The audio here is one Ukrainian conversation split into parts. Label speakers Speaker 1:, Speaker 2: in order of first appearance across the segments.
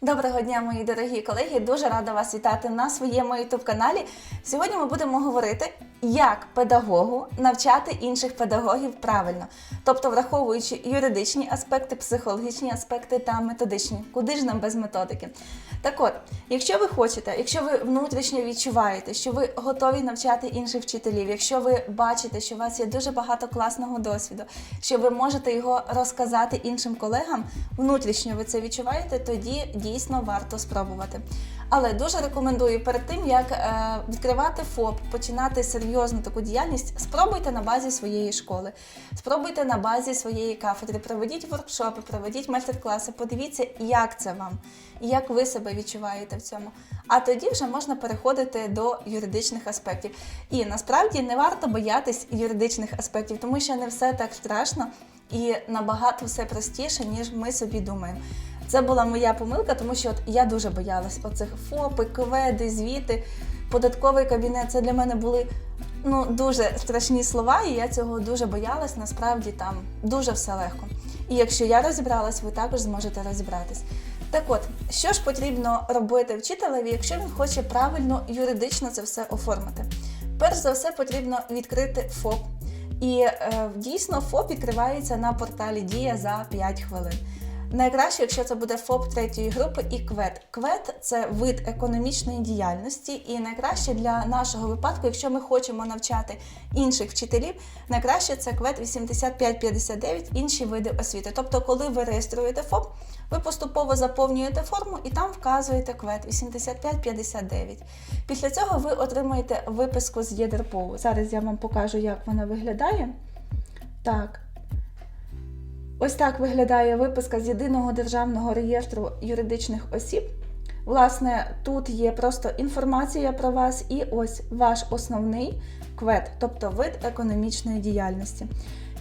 Speaker 1: Доброго дня, мої дорогі колеги! Дуже рада вас вітати на своєму youtube каналі. Сьогодні ми будемо говорити, як педагогу навчати інших педагогів правильно, тобто враховуючи юридичні аспекти, психологічні аспекти та методичні. Куди ж нам без методики? Так от, якщо ви хочете, якщо ви внутрішньо відчуваєте, що ви готові навчати інших вчителів, якщо ви бачите, що у вас є дуже багато класного досвіду, що ви можете його розказати іншим колегам, внутрішньо ви це відчуваєте, тоді дійсно варто спробувати. Але дуже рекомендую перед тим, як е, відкривати ФОП, починати серйозну таку діяльність, спробуйте на базі своєї школи, спробуйте на базі своєї кафедри, проведіть воркшопи, проведіть майстер-класи, подивіться, як це вам, як ви себе відчуваєте в цьому. А тоді вже можна переходити до юридичних аспектів. І насправді не варто боятись юридичних аспектів, тому що не все так страшно і набагато все простіше, ніж ми собі думаємо. Це була моя помилка, тому що от я дуже боялась оцих ФОПи, кведи, звіти, податковий кабінет. Це для мене були ну дуже страшні слова, і я цього дуже боялась. Насправді там дуже все легко. І якщо я розібралась, ви також зможете розібратись. Так от, що ж потрібно робити вчителеві, якщо він хоче правильно юридично це все оформити? Перш за все, потрібно відкрити ФОП. І е, дійсно ФОП відкривається на порталі Дія за 5 хвилин. Найкраще, якщо це буде ФОП третьої групи і КВЕД. КВЕД це вид економічної діяльності, і найкраще для нашого випадку, якщо ми хочемо навчати інших вчителів, найкраще це КВЕД 8559, інші види освіти. Тобто, коли ви реєструєте ФОП, ви поступово заповнюєте форму і там вказуєте КВЕД 8559. Після цього ви отримаєте виписку з ЄДРПОУ. Зараз я вам покажу, як вона виглядає. Так. Ось так виглядає виписка з єдиного державного реєстру юридичних осіб. Власне, тут є просто інформація про вас і ось ваш основний квет, тобто вид економічної діяльності.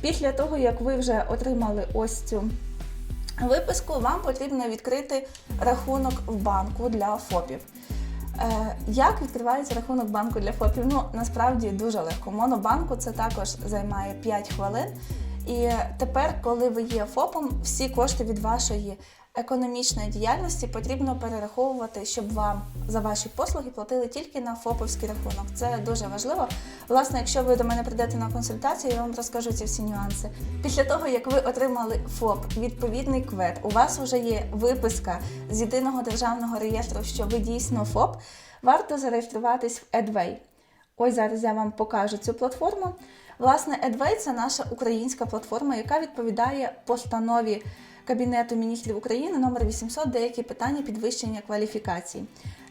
Speaker 1: Після того, як ви вже отримали ось цю виписку, вам потрібно відкрити рахунок в банку для ФОПів. Е, Як відкривається рахунок банку для ФОПів? Ну, насправді дуже легко. Монобанку це також займає 5 хвилин. І тепер, коли ви є ФОПом, всі кошти від вашої економічної діяльності потрібно перераховувати, щоб вам за ваші послуги платили тільки на ФОПовський рахунок. Це дуже важливо. Власне, якщо ви до мене прийдете на консультацію, я вам розкажу ці всі нюанси. Після того, як ви отримали ФОП, відповідний квет, у вас вже є виписка з єдиного державного реєстру, що ви дійсно ФОП, варто зареєструватись в Edway. Ось зараз я вам покажу цю платформу. Власне, Edway – це наша українська платформа, яка відповідає постанові Кабінету міністрів України номер 800 деякі питання підвищення кваліфікації.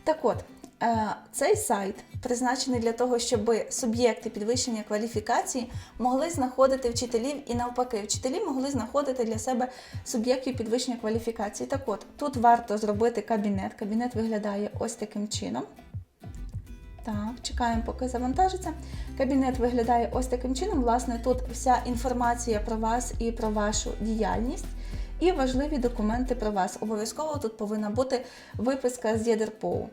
Speaker 1: Так от, е, цей сайт призначений для того, щоб суб'єкти підвищення кваліфікації могли знаходити вчителів і навпаки, вчителі могли знаходити для себе суб'єктів підвищення кваліфікації. Так от, тут варто зробити кабінет. Кабінет виглядає ось таким чином. Так, чекаємо, поки завантажиться. Кабінет виглядає ось таким чином. Власне, тут вся інформація про вас і про вашу діяльність, і важливі документи про вас. Обов'язково тут повинна бути виписка з ЄДРПОУ.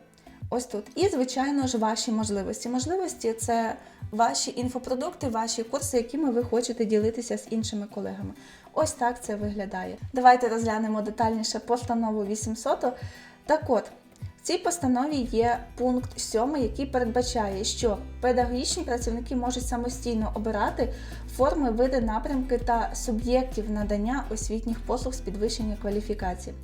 Speaker 1: Ось тут. І, звичайно ж, ваші можливості. Можливості це ваші інфопродукти, ваші курси, якими ви хочете ділитися з іншими колегами. Ось так це виглядає. Давайте розглянемо детальніше постанову 800. Так от. Цій постанові є пункт 7, який передбачає, що педагогічні працівники можуть самостійно обирати форми, види, напрямки та суб'єктів надання освітніх послуг з підвищення кваліфікації.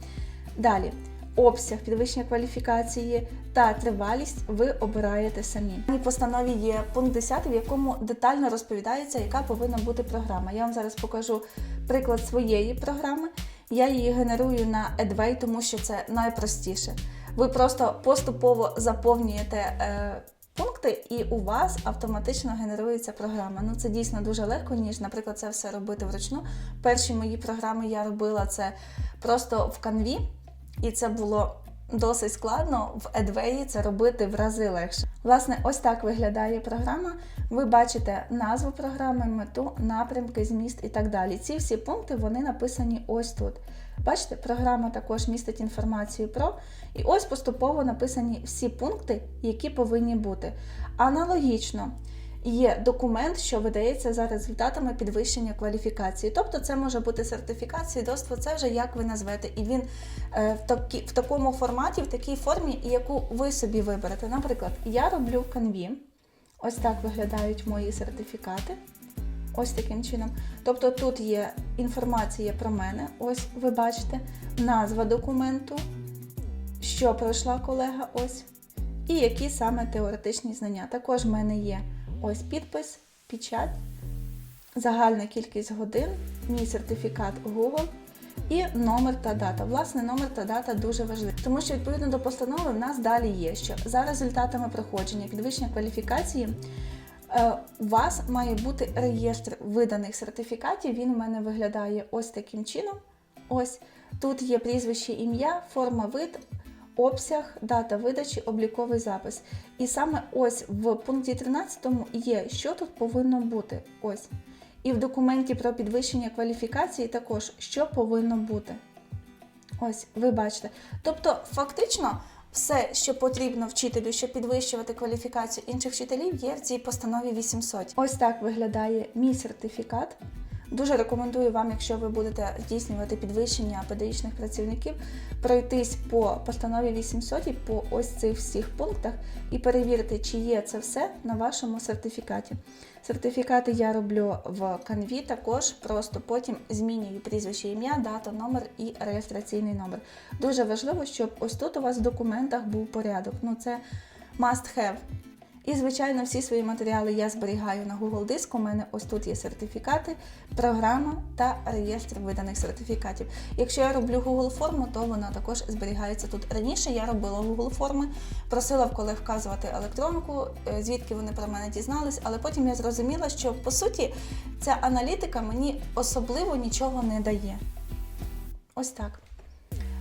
Speaker 1: Далі, обсяг підвищення кваліфікації та тривалість ви обираєте самі. В постанові є пункт 10, в якому детально розповідається, яка повинна бути програма. Я вам зараз покажу приклад своєї програми. Я її генерую на Edway, тому що це найпростіше. Ви просто поступово заповнюєте е, пункти, і у вас автоматично генерується програма. Ну це дійсно дуже легко, ніж, наприклад, це все робити вручну. Перші мої програми я робила це просто в канві, і це було досить складно. В Edway це робити в рази легше. Власне, ось так виглядає програма. Ви бачите назву програми, мету, напрямки, зміст і так далі. Ці всі пункти вони написані ось тут. Бачите, програма також містить інформацію про. І ось поступово написані всі пункти, які повинні бути. Аналогічно, є документ, що видається за результатами підвищення кваліфікації. Тобто це може бути сертифікат, свідоцтво, це вже як ви назвете. І він е, в, такі, в такому форматі, в такій формі, яку ви собі виберете. Наприклад, я роблю канві. Ось так виглядають мої сертифікати. Ось таким чином. Тобто тут є інформація про мене, ось ви бачите, назва документу, що пройшла колега, ось, і які саме теоретичні знання. Також в мене є ось підпис, печать, загальна кількість годин, мій сертифікат Google і номер та дата. Власне, номер та дата дуже важливі, тому що відповідно до постанови в нас далі є, що за результатами проходження підвищення кваліфікації. Е, У вас має бути реєстр виданих сертифікатів. Він у мене виглядає ось таким чином. Ось тут є прізвище, ім'я, форма вид, обсяг, дата видачі, обліковий запис. І саме ось в пункті 13 є, що тут повинно бути. Ось. І в документі про підвищення кваліфікації також що повинно бути. Ось, ви бачите. Тобто, фактично, все, що потрібно вчителю, щоб підвищувати кваліфікацію інших вчителів, є в цій постанові 800. Ось так виглядає мій сертифікат. Дуже рекомендую вам, якщо ви будете здійснювати підвищення педагогічних працівників, пройтись по постанові 800 і по ось цих всіх пунктах і перевірити, чи є це все на вашому сертифікаті. Сертифікати я роблю в канві, також просто потім змінюю прізвище, ім'я, дату, номер і реєстраційний номер. Дуже важливо, щоб ось тут у вас в документах був порядок. Ну це must have. І, звичайно, всі свої матеріали я зберігаю на Google диску. У мене ось тут є сертифікати, програма та реєстр виданих сертифікатів. Якщо я роблю Google форму, то вона також зберігається тут. Раніше я робила Google форми, просила в колег вказувати електронку, е, звідки вони про мене дізнались, але потім я зрозуміла, що по суті ця аналітика мені особливо нічого не дає. Ось так.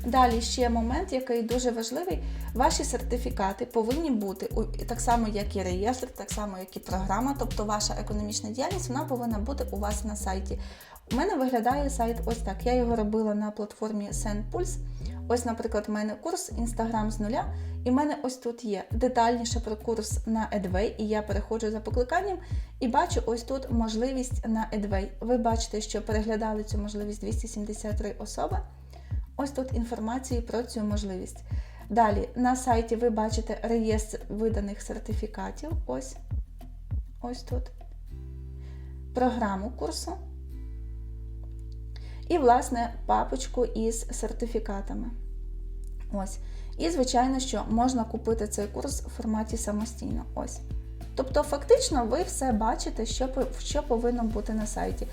Speaker 1: Далі ще момент, який дуже важливий. Ваші сертифікати повинні бути так само, як і реєстр, так само, як і програма, тобто ваша економічна діяльність, вона повинна бути у вас на сайті. У мене виглядає сайт ось так. Я його робила на платформі SendPulse. Ось, наприклад, в мене курс Instagram з нуля, і в мене ось тут є детальніше про курс на Edway, і я переходжу за покликанням і бачу ось тут можливість на Edway. Ви бачите, що переглядали цю можливість 273 особи. Ось тут інформації про цю можливість. Далі на сайті ви бачите реєстр виданих сертифікатів. Ось, ось тут. Програму курсу. І, власне, папочку із сертифікатами. Ось. І, звичайно, що можна купити цей курс в форматі самостійно. Ось. Тобто, фактично, ви все бачите, що, що повинно бути на сайті.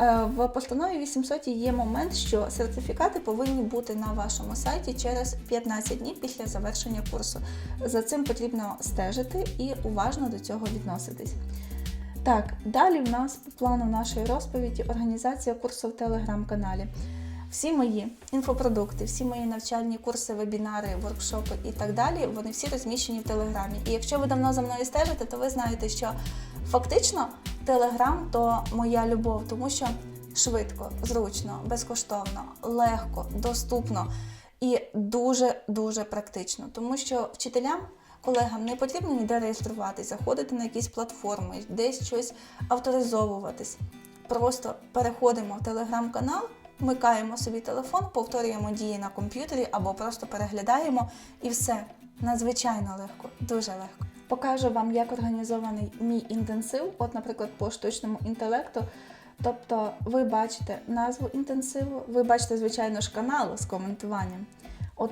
Speaker 1: Е, В постанові 800 є момент, що сертифікати повинні бути на вашому сайті через 15 днів після завершення курсу. За цим потрібно стежити і уважно до цього відноситись. Так, далі в нас по плану нашої розповіді організація курсу в телеграм-каналі. Всі мої інфопродукти, всі мої навчальні курси, вебінари, воркшопи і так далі, вони всі розміщені в Телеграмі. І якщо ви давно за мною стежите, то ви знаєте, що фактично Телеграм то моя любов, тому що швидко, зручно, безкоштовно, легко, доступно і дуже-дуже практично. Тому що вчителям, колегам не потрібно ніде реєструватись, заходити на якісь платформи, десь щось авторизовуватись. Просто переходимо в телеграм-канал, вмикаємо собі телефон, повторюємо дії на комп'ютері або просто переглядаємо і все. Надзвичайно легко, дуже легко. Покажу вам, як організований мій інтенсив, от, наприклад, по штучному інтелекту. Тобто, ви бачите назву інтенсиву, ви бачите, звичайно ж, канал з коментуванням. От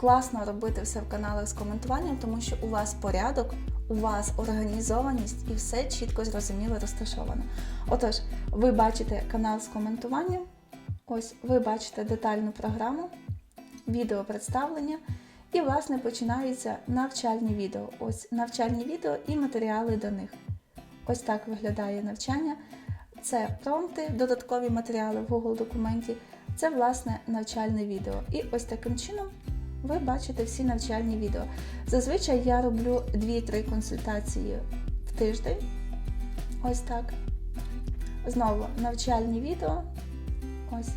Speaker 1: класно робити все в каналах з коментуванням, тому що у вас порядок, у вас організованість і все чітко зрозуміло розташовано. Отож, ви бачите канал з коментуванням, ось ви бачите детальну програму, відео представлення. І, власне, починаються навчальні відео. Ось навчальні відео і матеріали до них. Ось так виглядає навчання. Це промпти, додаткові матеріали в Google документі. Це, власне, навчальне відео. І ось таким чином ви бачите всі навчальні відео. Зазвичай я роблю 2-3 консультації в тиждень. Ось так. Знову навчальні відео. Ось.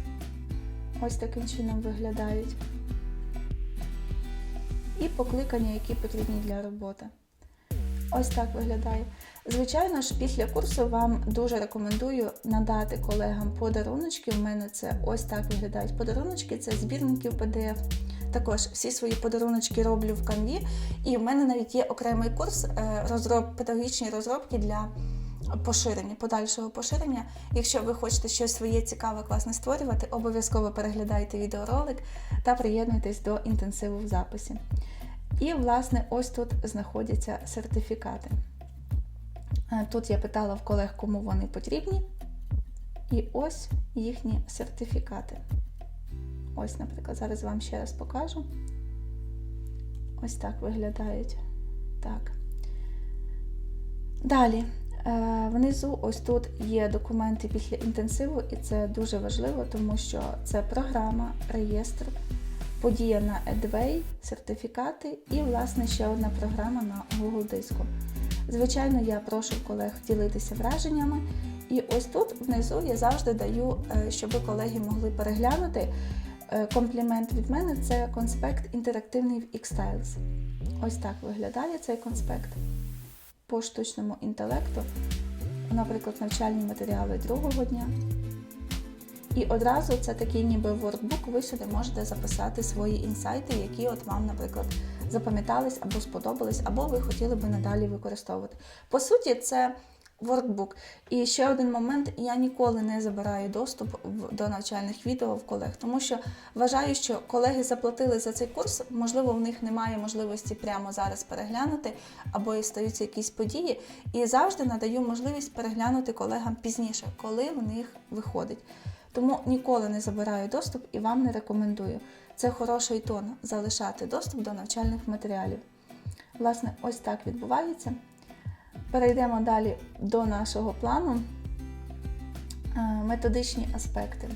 Speaker 1: Ось таким чином виглядають і покликання, які потрібні для роботи. Ось так виглядає. Звичайно ж, після курсу вам дуже рекомендую надати колегам подаруночки. У мене це ось так виглядають подаруночки, це збірники в PDF. Також всі свої подаруночки роблю в канві. І в мене навіть є окремий курс е, розроб, педагогічні розробки для поширення, подальшого поширення. Якщо ви хочете щось своє цікаве, класне створювати, обов'язково переглядайте відеоролик та приєднуйтесь до інтенсиву в записі. І, власне, ось тут знаходяться сертифікати. Е, Тут я питала в колег, кому вони потрібні. І ось їхні сертифікати. Ось, наприклад, зараз вам ще раз покажу. Ось так виглядають. Так. Далі. Е, Внизу, ось тут є документи після інтенсиву, і це дуже важливо, тому що це програма, реєстр, подія на Edway, сертифікати і, власне, ще одна програма на Google диску. Звичайно, я прошу колег ділитися враженнями. І ось тут внизу я завжди даю, е, щоб колеги могли переглянути. Е, Комплімент від мене це конспект інтерактивний в X-Styles. Ось так виглядає цей конспект по штучному інтелекту, наприклад, навчальні матеріали другого дня. І одразу це такий ніби воркбук, ви сюди можете записати свої інсайти, які от вам, наприклад, запам'ятались або сподобались, або ви хотіли би надалі використовувати. По суті, це воркбук. І ще один момент: я ніколи не забираю доступ до навчальних відео в колег, тому що вважаю, що колеги заплатили за цей курс, можливо, в них немає можливості прямо зараз переглянути, або і стаються якісь події. І завжди надаю можливість переглянути колегам пізніше, коли в них виходить. Тому ніколи не забираю доступ і вам не рекомендую. Це хороший тон залишати доступ до навчальних матеріалів. Власне, ось так відбувається. Перейдемо далі до нашого плану. Е, Методичні аспекти.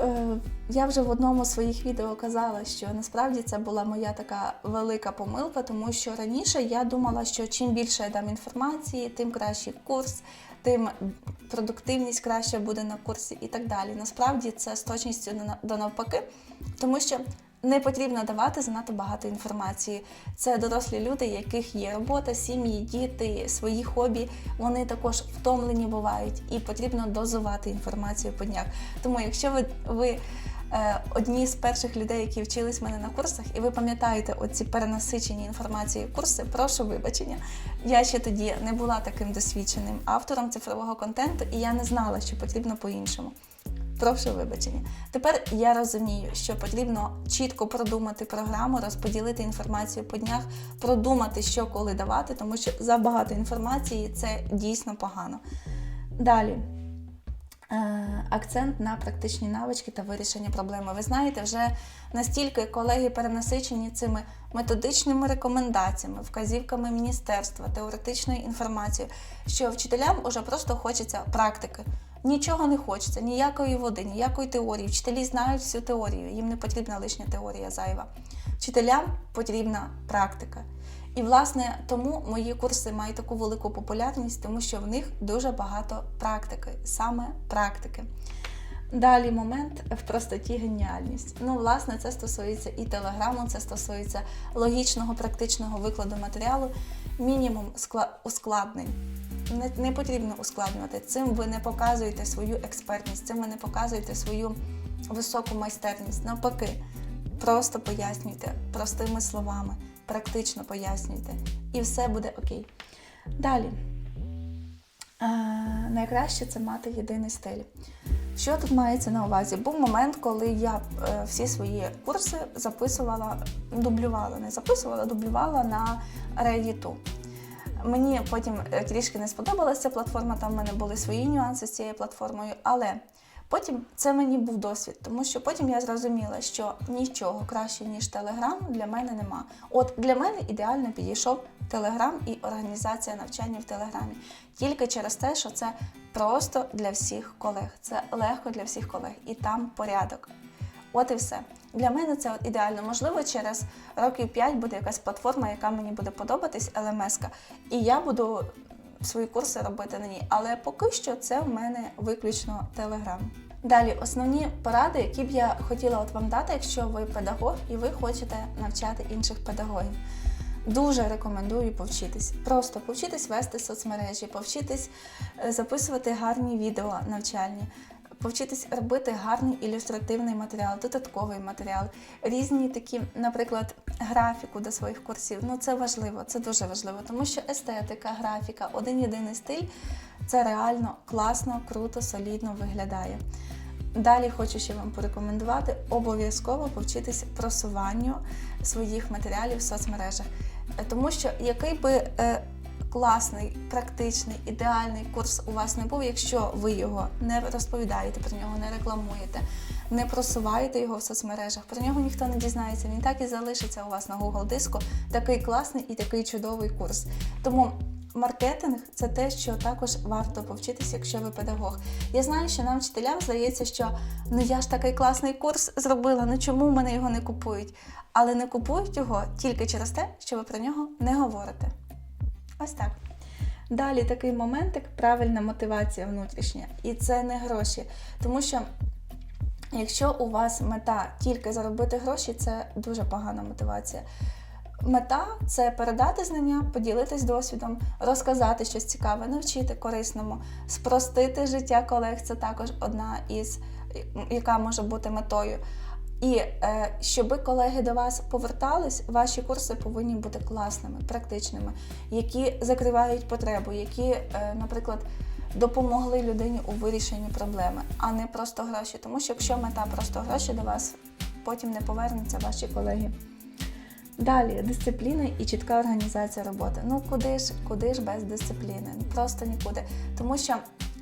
Speaker 1: Е, Я вже в одному з своїх відео казала, що насправді це була моя така велика помилка, тому що раніше я думала, що чим більше я дам інформації, тим кращий курс, тим продуктивність краща буде на курсі і так далі. Насправді це з точністю до навпаки, тому що не потрібно давати занадто багато інформації. Це дорослі люди, яких є робота, сім'ї, діти, свої хобі. Вони також втомлені бувають, і потрібно дозувати інформацію по днях. Тому, якщо ви, ви е, одні з перших людей, які вчились мене на курсах, і ви пам'ятаєте оці перенасичені інформацією курси, прошу вибачення. Я ще тоді не була таким досвідченим автором цифрового контенту, і я не знала, що потрібно по-іншому. Прошу вибачення. Тепер я розумію, що потрібно чітко продумати програму, розподілити інформацію по днях, продумати, що коли давати, тому що забагато інформації це дійсно погано. Далі. Е, Акцент на практичні навички та вирішення проблеми. Ви знаєте, вже настільки колеги перенасичені цими методичними рекомендаціями, вказівками міністерства, теоретичною інформацією, що вчителям уже просто хочеться практики. Нічого не хочеться, ніякої води, ніякої теорії. Вчителі знають всю теорію, їм не потрібна лишня теорія зайва. Вчителям потрібна практика. І, власне, тому мої курси мають таку велику популярність, тому що в них дуже багато практики, саме практики. Далі момент в простоті геніальність. Ну, власне, це стосується і телеграму, це стосується логічного, практичного викладу матеріалу, мінімум ускладнень. Не, не потрібно ускладнювати. Цим ви не показуєте свою експертність, цим ви не показуєте свою високу майстерність. Навпаки, просто пояснюйте простими словами, практично пояснюйте, і все буде окей. Далі. Е, найкраще це мати єдиний стиль. Що тут мається на увазі? Був момент, коли я е, всі свої курси записувала, дублювала, не записувала, дублювала на Reddit. Мені потім е, трішки не сподобалася ця платформа, там в мене були свої нюанси з цією платформою, але потім це мені був досвід, тому що потім я зрозуміла, що нічого краще, ніж Telegram, для мене нема. От для мене ідеально підійшов Telegram і організація навчання в Телеграмі. Тільки через те, що це просто для всіх колег. Це легко для всіх колег, і там порядок. От і все. Для мене це ідеально. Можливо, через років 5 буде якась платформа, яка мені буде подобатись, LMS, і я буду свої курси робити на ній. Але поки що це в мене виключно телеграм. Далі основні поради, які б я хотіла от вам дати, якщо ви педагог і ви хочете навчати інших педагогів. Дуже рекомендую повчитись. Просто повчитись вести соцмережі, повчитись е, записувати гарні відео навчальні, повчитись робити гарний ілюстративний матеріал, додатковий матеріал, різні такі, наприклад, графіку до своїх курсів. Ну це важливо, це дуже важливо, тому що естетика, графіка, один єдиний стиль це реально класно, круто, солідно виглядає. Далі хочу ще вам порекомендувати обов'язково повчитись просуванню своїх матеріалів в соцмережах. Е, Тому що який би е, класний, практичний, ідеальний курс у вас не був, якщо ви його не розповідаєте про нього, не рекламуєте, не просуваєте його в соцмережах, про нього ніхто не дізнається. Він так і залишиться у вас на Google диску. Такий класний і такий чудовий курс. Тому маркетинг це те, що також варто повчитися, якщо ви педагог. Я знаю, що нам вчителям здається, що ну я ж такий класний курс зробила, ну чому мене його не купують? Але не купують його тільки через те, що ви про нього не говорите. Ось так. Далі такий моментик правильна мотивація внутрішня. І це не гроші. Тому що якщо у вас мета тільки заробити гроші, це дуже погана мотивація. Мета це передати знання, поділитись досвідом, розказати щось цікаве, навчити корисному, спростити життя колег. Це також одна із яка може бути метою. І е, щоби колеги до вас повертались, ваші курси повинні бути класними, практичними, які закривають потребу, які, е, наприклад, допомогли людині у вирішенні проблеми, а не просто гроші. Тому що якщо мета просто гроші до вас, потім не повернуться ваші колеги. Далі дисципліна і чітка організація роботи. Ну куди ж, куди ж без дисципліни? Ну, Просто нікуди. Тому що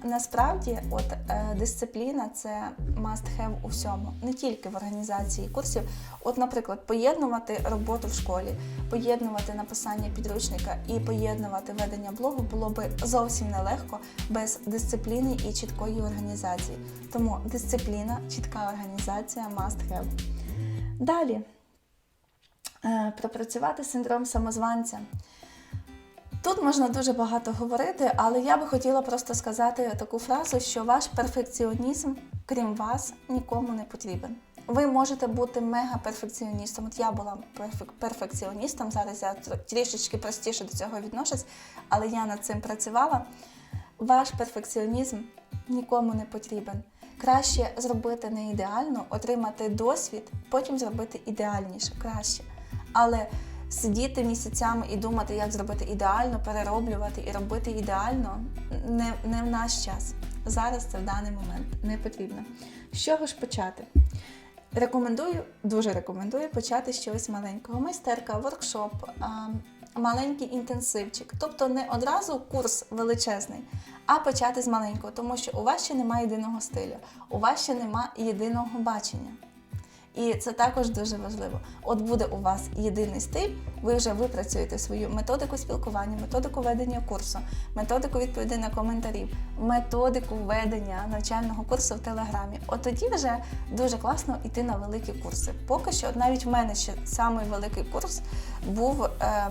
Speaker 1: насправді, от е, дисципліна це must have у всьому, не тільки в організації курсів. От, наприклад, поєднувати роботу в школі, поєднувати написання підручника і поєднувати ведення блогу було би зовсім нелегко без дисципліни і чіткої організації. Тому дисципліна, чітка організація must have. Далі е, пропрацювати синдром самозванця. Тут можна дуже багато говорити, але я би хотіла просто сказати таку фразу, що ваш перфекціонізм, крім вас, нікому не потрібен. Ви можете бути мега-перфекціоністом. От я була перфек- перфекціоністом, зараз я трішечки простіше до цього відношусь, але я над цим працювала. Ваш перфекціонізм нікому не потрібен. Краще зробити не ідеально, отримати досвід, потім зробити ідеальніше, краще. Але сидіти місяцями і думати, як зробити ідеально, перероблювати і робити ідеально не, не в наш час. Зараз це в даний момент не потрібно. З чого ж почати? Рекомендую, дуже рекомендую почати з чогось маленького. Майстерка, воркшоп, маленький інтенсивчик. Тобто не одразу курс величезний, а почати з маленького, тому що у вас ще немає єдиного стилю, у вас ще немає єдиного бачення. І це також дуже важливо. От буде у вас єдиний стиль, ви вже випрацюєте свою методику спілкування, методику ведення курсу, методику відповідей на коментарів, методику ведення навчального курсу в Телеграмі. От тоді вже дуже класно йти на великі курси. Поки що, навіть в мене ще самий великий курс був е,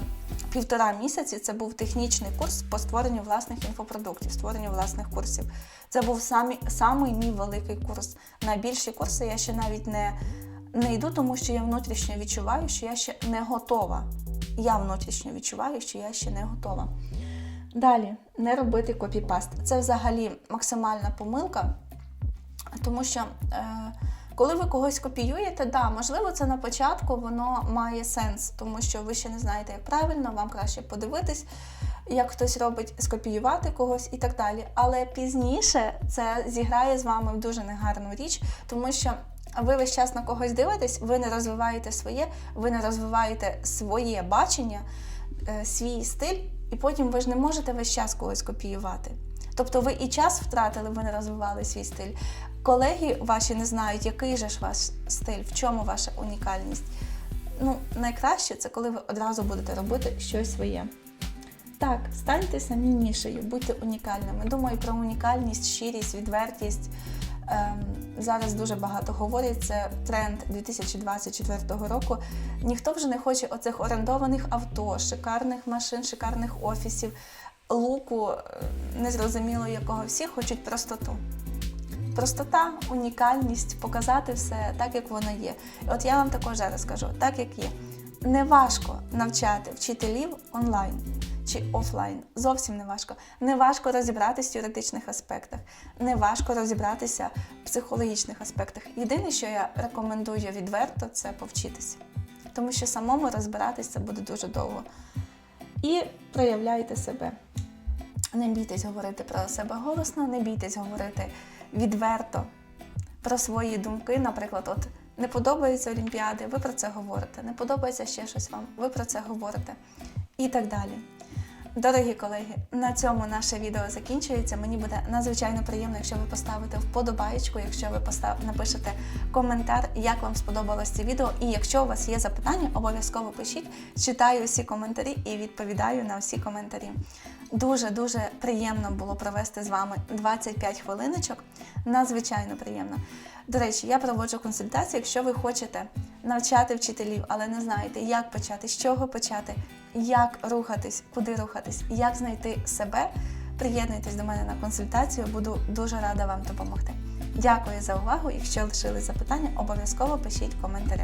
Speaker 1: півтора місяці. Це був технічний курс по створенню власних інфопродуктів, створенню власних курсів. Це був самий, самий мій великий курс. На більші курси я ще навіть не не йду, тому що я внутрішньо відчуваю, що я ще не готова. Я внутрішньо відчуваю, що я ще не готова. Далі, не робити копіпаст. Це взагалі максимальна помилка, тому що е, коли ви когось копіюєте, да, можливо, це на початку воно має сенс, тому що ви ще не знаєте, як правильно, вам краще подивитись, як хтось робить, скопіювати когось і так далі. Але пізніше це зіграє з вами в дуже негарну річ, тому що ви весь час на когось дивитесь, ви не розвиваєте своє, ви не розвиваєте своє бачення, е, свій стиль, і потім ви ж не можете весь час когось копіювати. Тобто ви і час втратили, ви не розвивали свій стиль. Колеги ваші не знають, який же ж ваш стиль, в чому ваша унікальність. Ну, найкраще це коли ви одразу будете робити щось своє. Так, станьте самі нішею, будьте унікальними. Думаю про унікальність, щирість, відвертість. Ем, зараз дуже багато говорять, це тренд 2024 року. Ніхто вже не хоче оцих орендованих авто, шикарних машин, шикарних офісів, луку, е, незрозуміло якого. Всі хочуть простоту. Простота, унікальність, показати все так, як воно є. От я вам також зараз скажу, так як є. Не важко навчати вчителів онлайн чи офлайн. Зовсім не важко. Не важко розібратися в теоретичних аспектах, не важко розібратися в психологічних аспектах. Єдине, що я рекомендую відверто, це повчитися. Тому що самому розбиратися буде дуже довго. І проявляйте себе. Не бійтесь говорити про себе голосно, не бійтесь говорити відверто про свої думки. Наприклад, от не подобаються Олімпіади, ви про це говорите, не подобається ще щось вам, ви про це говорите і так далі. Дорогі колеги, на цьому наше відео закінчується. Мені буде надзвичайно приємно, якщо ви поставите вподобаєчку, якщо ви постав... напишете коментар, як вам сподобалось це відео. І якщо у вас є запитання, обов'язково пишіть. Читаю всі коментарі і відповідаю на всі коментарі. Дуже дуже приємно було провести з вами 25 хвилиночок. Надзвичайно приємно. До речі, я проводжу консультації, якщо ви хочете навчати вчителів, але не знаєте, як почати, з чого почати, як рухатись, куди рухатись, як знайти себе. Приєднуйтесь до мене на консультацію, буду дуже рада вам допомогти. Дякую за увагу. Якщо лишили запитання, обов'язково пишіть в коментарях.